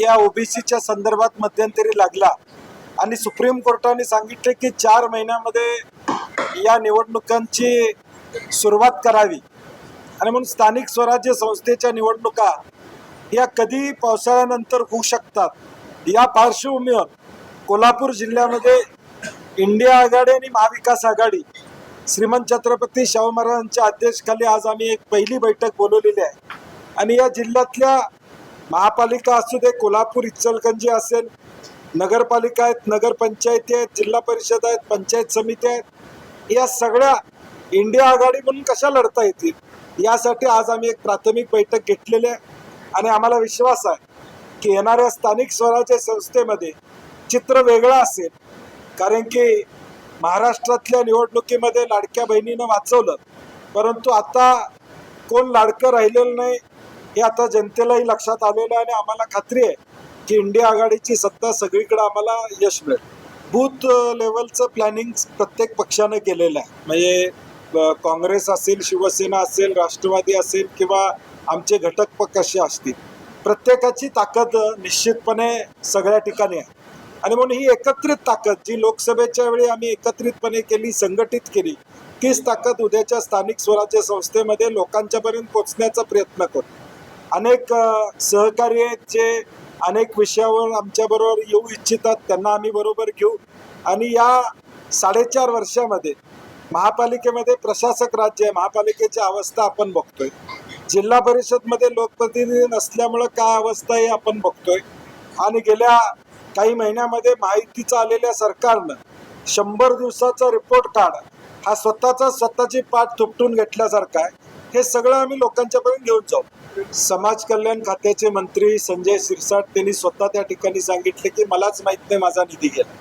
या ओबीसीच्या संदर्भात मध्यंतरी लागला. आणि सुप्रीम कोर्टाने सांगितले की चार महिन्यामध्ये या निवडणुकांची सुरुवात करावी. आणि म्हणून स्थानिक स्वराज्य संस्थेच्या निवडणुका या कधी पावसाळ्यानंतर होऊ शकतात. या पार्श्वभूमीवर कोल्हापूर जिल्ह्यामध्ये इंडिया आघाडी आणि महाविकास आघाडी श्रीमंत छत्रपती शाहू महाराजांच्या अध्यक्षखाली आज आम्ही एक पहिली बैठक बोलवलेली आहे. आणि या जिल्ह्यातल्या महापालिका असू दे कोल्हापूर इचलकंजी असेल नगरपालिका आहेत नगरपंचायती आहेत जिल्हा परिषद आहेत पंचायत समिती आहेत या सगळ्या इंडिया आघाडी म्हणून कशा लढता येतील? यासाठी आज आम्ही एक प्राथमिक बैठक घेतलेली आहे आणि आम्हाला विश्वास आहे की येणाऱ्या स्थानिक स्वराज्य संस्थेमध्ये चित्र वेगळं असेल. कारण की महाराष्ट्रातल्या निवडणुकीमध्ये लाडक्या बहिणीनं वाचवलं परंतु आता कोण लाडकं राहिलेलं नाही हे आता जनतेलाही लक्षात आलेलं आहे आणि आम्हाला खात्री आहे की इंडिया आघाडीची सत्ता सगळीकडे आम्हाला यश मिळेल. बूथ लेवलचं प्लॅनिंग प्रत्येक पक्षानं केलेलं आहे. म्हणजे काँग्रेस असेल शिवसेना असेल राष्ट्रवादी असेल किंवा आमचे घटक पक्ष असे असतील प्रत्येकाची ताकद निश्चितपणे सगळ्या ठिकाणी आहे. आणि म्हणून ही एकत्रित ताकद जी लोकसभेच्या वेळी आम्ही एकत्रितपणे केली संघटित केली तीच ताकद उद्याच्या स्थानिक स्वराज्य संस्थेमध्ये लोकांच्यापर्यंत पोचण्याचा प्रयत्न करतो अनेक सहकार्य आहेत जे अनेक विषयावर आमच्याबरोबर येऊ इच्छितात त्यांना आम्ही बरोबर घेऊ. आणि या साडेचार वर्षामध्ये महापालिकेमध्ये प्रशासक राज्य आहे महापालिकेची अवस्था आपण बघतोय. जिल्हा परिषदमध्ये लोकप्रतिनिधी नसल्यामुळं काय अवस्था आहे आपण बघतोय. आणि गेल्या काही महिन्यामध्ये माहितीचं आलेल्या सरकारनं शंभर दिवसाचा रिपोर्ट कार्ड हा स्वतःचा स्वतःची पाठ थुपटून घेतल्यासारखा आहे. हे सगळं आम्ही लोकांच्यापर्यंत घेऊन जाऊ. समाज कल्याण खात्याचे मंत्री संजय शिरसाट त्यांनी स्वतः त्या ठिकाणी सांगितले की मलाच माहीत नाही माझा निधी गेला.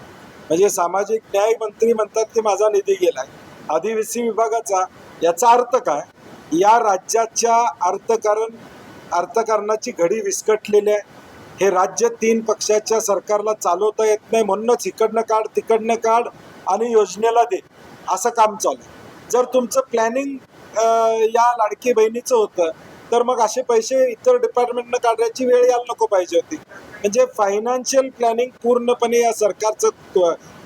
म्हणजे सामाजिक न्याय मंत्री म्हणतात की माझा निधी गेलाय आदिवासी विभागाचा याचा अर्थ काय? या राज्याच्या अर्थकारण अर्थकारणाची घडी विस्कटलेली आहे. हे राज्य तीन पक्षाच्या सरकारला चालवता येत नाही म्हणूनच इकडनं काढ तिकडनं काढ आणि योजनेला दे. असं काम चालू आहे. जर तुमचं प्लॅनिंग या लाडकी बहिणीचं होतं. तर मग असे पैसे इतर डिपार्टमेंटनं काढण्याची वेळ यायला नको पाहिजे होती. म्हणजे फायनान्शियल प्लॅनिंग पूर्णपणे या सरकारचं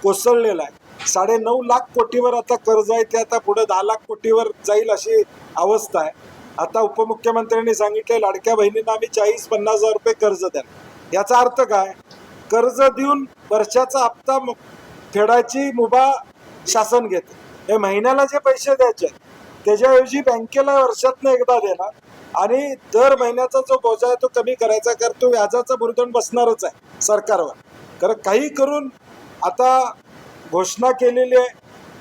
कोसळलेलं आहे. साडे नऊ लाख कोटीवर आता कर्ज आहे ते आता पुढे दहा लाख कोटीवर जाईल अशी अवस्था आहे. आता उपमुख्यमंत्र्यांनी सांगितले लाडक्या बहिणींना आम्ही चाळीस पन्नास हजार रुपये कर्ज द्या याचा अर्थ काय? कर्ज देऊन वर्षाचा हप्ता फेडायची मुभा शासन घेते. हे महिन्याला जे पैसे द्यायचे त्याच्याऐवजी बँकेला वर्षातनं एकदा देणार आणि दर महिन्याचा जो बोजा आहे तो कमी करायचा कारण तो व्याजाचा बुरदंड बसणारच आहे सरकारवर. कारण काही करून आता घोषणा केलेली आहे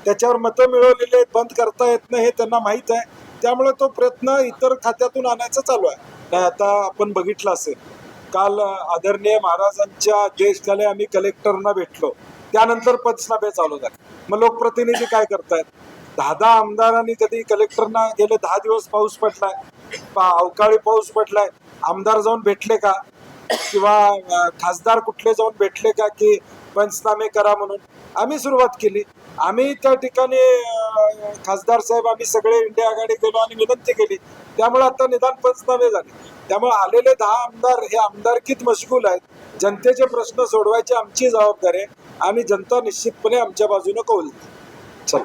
त्याच्यावर मतं मिळवलेली आहेत बंद करता येत नाही हे त्यांना माहीत आहे. त्यामुळे तो प्रयत्न इतर खात्यातून आणायचा चालू आहे. नाही आता आपण बघितलं असेल काल आदरणीय महाराजांच्या अध्यक्षाने आम्ही कलेक्टरना भेटलो. त्यानंतर पंचनामे चालू झाले. मग लोकप्रतिनिधी काय करतायत? दहा दहा आमदारांनी कधी कलेक्टरना गेले दहा दिवस पाऊस पडलाय. अवकाळी पाऊस पडलाय. आमदार जाऊन भेटले का? किंवा खासदार कुठले जाऊन भेटले का की पंचनामे करा म्हणून? आम्ही सुरुवात केली. आम्ही त्या ठिकाणी खासदार साहेब आम्ही सगळे इंडिया आघाडी गेलो आणि विनंती केली. त्यामुळे आता निदान पंचनामे झाले. त्यामुळे आलेले दहा आमदार हे आमदारकीत मशगूल आहेत. जनतेचे प्रश्न सोडवायची आमची जबाबदारी आहे. आणि जनता निश्चितपणे आमच्या बाजूने कौल चल चला.